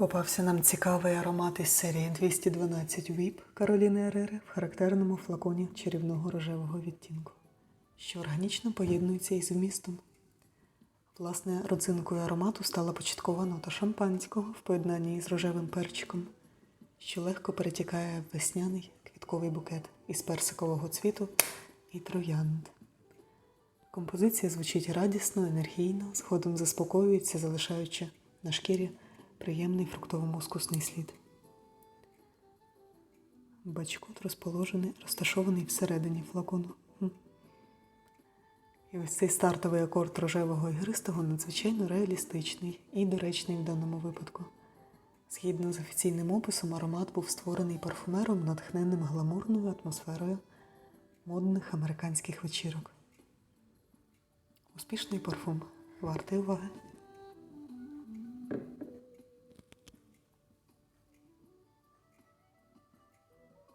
Попався нам цікавий аромат із серії 212 VIP Кароліни Ерери в характерному флаконі чарівного рожевого відтінку, що органічно поєднується із вмістом. Власне, родзинкою аромату стала початкова нота шампанського в поєднанні із рожевим перчиком, що легко перетікає в весняний квітковий букет із персикового цвіту і троянд. Композиція звучить радісно, енергійно, згодом заспокоюється, залишаючи на шкірі приємний фруктово-мускусний слід. Бачкот розположений, розташований всередині флакону. І ось цей стартовий акорд рожевого ігристого надзвичайно реалістичний і доречний в даному випадку. Згідно з офіційним описом, аромат був створений парфумером, натхненним гламурною атмосферою модних американських вечірок. Успішний парфум вартий уваги.